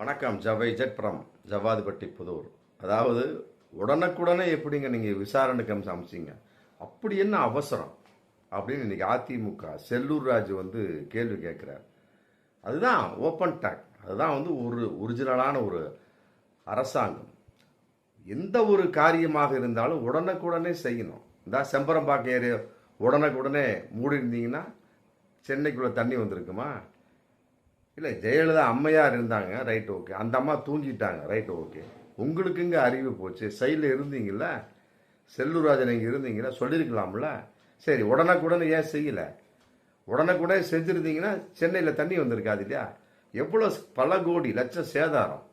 வணக்கம் ஜவை ஜெட்புரம் ஜவாதுபட்டி புதூர். அதாவது உடனுக்குடனே எப்படிங்க நீங்கள் விசாரணைக்கு அம்சம் அமைச்சிங்க அப்படி என்ன அவசரம்? அப்படின்னு இன்றைக்கி அதிமுக செல்லூர் ராஜு வந்து கேள்வி கேட்குறார். அதுதான் ஓப்பன் டாக். அதுதான் வந்து ஒரு ஒரிஜினலான ஒரு அரசாங்கம். எந்த ஒரு காரியமாக இருந்தாலும் உடனுக்குடனே செய்யணும். இந்த செம்பரம்பாக்கம் ஏரியா உடனுக்குடனே மூடி இருந்தீங்கன்னா சென்னைக்குள்ளே தண்ணி வந்திருக்குமா? இல்லை ஜெயலலிதா அம்மையார் இருந்தாங்க ரைட் ஓகே அந்த அம்மா தூங்கிட்டாங்க ரைட் ஓகே உங்களுக்கு இங்கே அறிவு போச்சு சைடில் இருந்தீங்கள செல்லூராஜன் இங்கே இருந்தீங்கன்னா சொல்லியிருக்கலாம்ல சரி உடனுக்குடனே ஏன் செய்யலை? உடனுக்குடனே செஞ்சுருந்தீங்கன்னா சென்னையில் தண்ணி வந்திருக்காது இல்லையா எவ்வளோ பல கோடி லட்சம் சேதாரம்.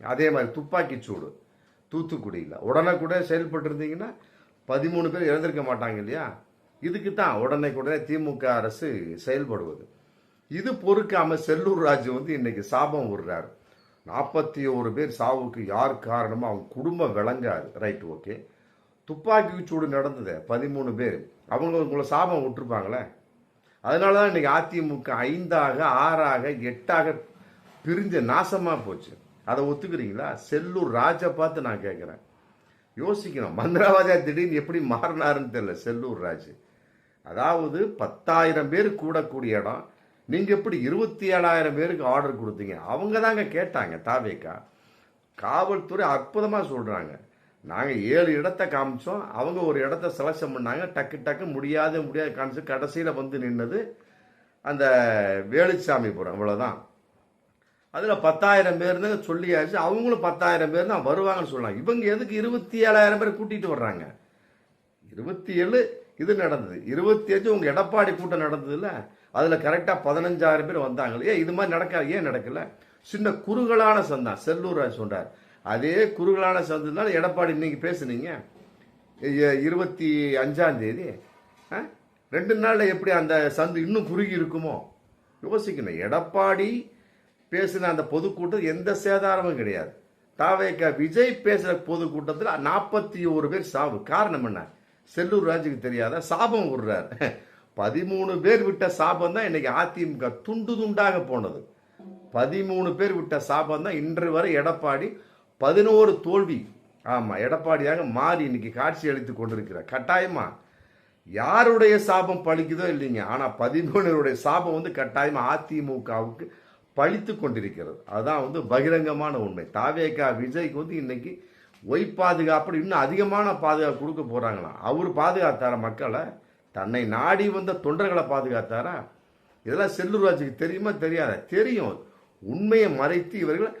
அதே மாதிரி துப்பாக்கி சூடு தூத்துக்குடியில். உடனுக்குடனே செயல்பட்டுருந்தீங்கன்னா பதிமூணு பேர் இறந்திருக்க மாட்டாங்க இல்லையா? இதுக்கு தான் உடனே திமுக அரசு செயல்படுவது. இது பொறுக்காம செல்லூர் ராஜு வந்து இன்னைக்கு சாபம் விடுறாரு. நாற்பத்தி ஒரு பேர் சாவுக்கு யார் காரணமோ அவங்க குடும்பம் விளங்காது. ரைட் ஓகே துப்பாக்கி சூடு நடந்தது பதிமூணு பேர். அவங்க உங்களை சாபம் விட்டுருப்பாங்களே. அதனால தான் இன்னைக்கு அதிமுக ஐந்தாக ஆறாக எட்டாக பிரிஞ்ச நாசமாக போச்சு. அதை ஒத்துக்கிறீங்களா? செல்லூர் ராஜை பார்த்து நான் கேட்குறேன் யோசிக்கணும். மந்திரவாதியா திடீர்னு எப்படி மாறினாருன்னு தெரியல செல்லூர் ராஜு. அதாவது பத்தாயிரம் பேர் கூடக்கூடிய இடம். நீங்க எப்படி இருபத்தி ஏழாயிரம் பேருக்கு ஆர்டர் கொடுத்தீங்க? அவங்க தாங்க கேட்டாங்க தாவேக்கா. காவல்துறை அற்புதமாக சொல்கிறாங்க நாங்கள் ஏழு இடத்த காமிச்சோம். அவங்க ஒரு இடத்த செலக்ஷன் பண்ணாங்க. டக்கு டக்கு முடியாத முடியாத காமிச்சு கடைசியில் வந்து நின்னது அந்த வேலுச்சாமிபுரம் அவ்வளோதான் அதில் பத்தாயிரம் பேர்னு சொல்லியாச்சு. அவங்களும் பத்தாயிரம் பேர் தான் வருவாங்கன்னு சொல்லலாம் இவங்க எதுக்கு இருபத்தி ஏழாயிரம் பேர் கூட்டிகிட்டு வர்றாங்க? இருபத்தி ஏழு இது நடந்தது. இருபத்தி அஞ்சு உங்கள் எடப்பாடி கூட்டம் நடந்ததுல அதில் கரெக்டாக பதினஞ்சாயிரம் பேர் வந்தாங்க ஏன் இது மாதிரி நடக்க ஏன் நடக்கல? சின்ன குறுகலான சந்தான் செல்லூர் சொல்கிறார் அதே குறுகலான சந்ததுனால எடப்பாடி இன்னைக்கு பேசுனீங்க. இருபத்தி அஞ்சாம் தேதி. ஆ? ரெண்டு நாளில் எப்படி அந்த சந்து இன்னும் குறுகி இருக்குமோ? யோசிக்கணும். எடப்பாடி பேசின அந்த பொதுக்கூட்டம் எந்த சேதாரமும் கிடையாது. தாவேக்கா விஜய் பேசுகிற பொதுக்கூட்டத்தில் நாற்பத்தி ஒரு பேர் சாவு. காரணம் என்ன? செல்லூர் ராஜுக்கு தெரியாத? சாபம் விடுறார். பதிமூணு பேர் விட்ட சாபம் தான் இன்னைக்கு அதிமுக துண்டு துண்டாக போனது. பதிமூணு பேர் விட்ட சாபம் தான் இன்று வரை எடப்பாடி பதினோரு தோல்வி. ஆமாம் எடப்பாடியாக மாறி இன்னைக்கு காட்சி அளித்து கொண்டிருக்கிறார். கட்டாயமா? யாருடைய சாபம் பழிக்குதோ இல்லைங்க. ஆனால் பதிமூணருடைய சாபம் வந்து கட்டாயமாக அதிமுகவுக்கு பழித்து கொண்டிருக்கிறது. அதுதான் வந்து பகிரங்கமான உண்மை. தாவேகா விஜய்க்கு வந்து இன்னைக்கு ஒய் பாதுகாப்பு இன்னும் அதிகமான பாதுகாப்பு கொடுக்க போகிறாங்களாம் அவர் பாதுகாத்தார மக்களை? தன்னை நாடி வந்த தொண்டர்களை பாதுகாத்தாரா? இதெல்லாம் செல்லூர் ராஜுக்கு தெரியுமா? தெரியாத? தெரியும். உண்மையை மறைத்து இவர்கள்